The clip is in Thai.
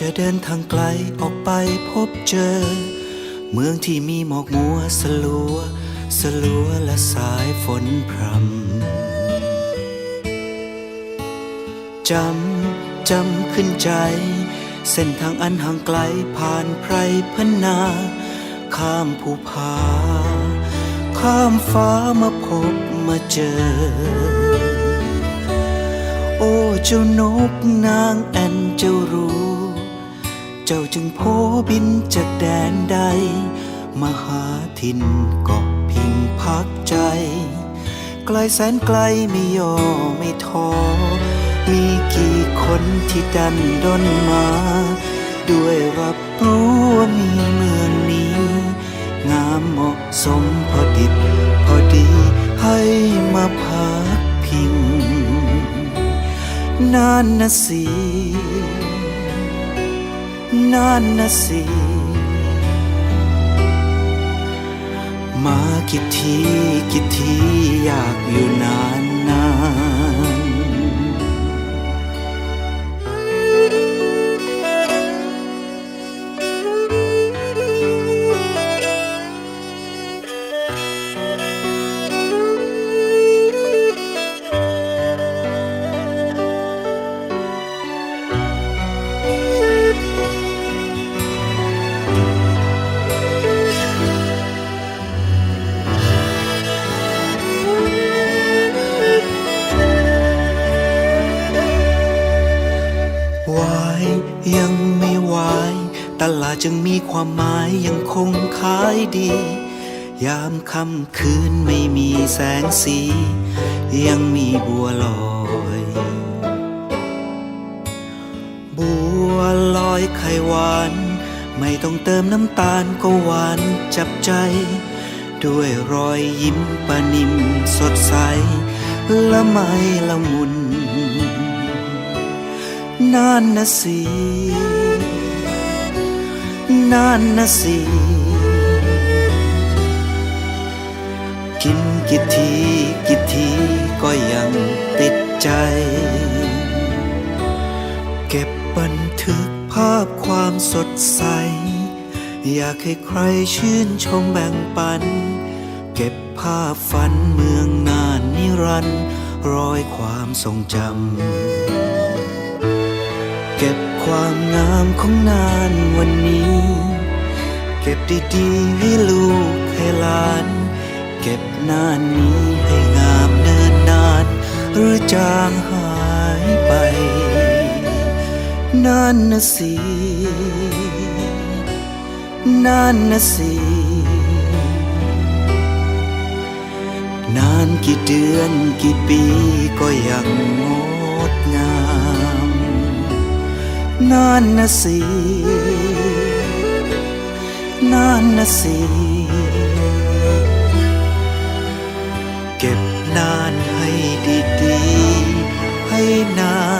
จะเดินทางไกลออกไปพบเจอ เมืองที่มีหมอกมัวสลัว สลัวและสายฝนพรำจำจำขึ้นใจ เส้นทางอันห่างไกลผ่านไพรพนา ข้ามภูผา ข้ามฟ้ามาพบมาเจอ เจ้านกนางแอนเจ้ารู้ เจ้าจึงโพบินจากแดนใด มาหาถิ่นเกาะพิงพักใจ ไกลแสนไกลไม่ย่อไม่ท้อ มีกี่คนที่ดันดนมา ด้วยรับรู้ว่ามีเมืองนี้ งามเหมาะสมพอดิบพอดีให้มาพักพิง นานนะสินานนะสิมากี่ทีกี่ทีอยากอยู่นานนาน ยังไม่วายตลาดจึงมีความหมายยังคงขายดี ยามค่ำคืนไม่มีแสงสี ยังมีบัวลอย บัวลอยไข่หวาน ไม่ต้องเติมน้ำตาลก็หวานจับใจ ด้วยรอยยิ้มปานิมสดใส ละไมละมุน นานนะสินานนะสิ กินกี่ทีกี่ทีก็ยังติดใจ เก็บบันทึกภาพความสดใส อยากให้ใครชื่นชมแบ่งปัน เก็บภาพฝันเมืองนานนิรันดร์รอยความทรงจำ เก็บความงามของนานวันนี้ เก็บดีๆให้ลูกให้หลาน เก็บนานนี้ให้งามเนินนาน หรือจางหายไปนานนะสินานนะสินานกี่เดือนกี่ปีก็ยังงดง นานนะสินานนะสิเก็บนานให้ดีๆให้นาน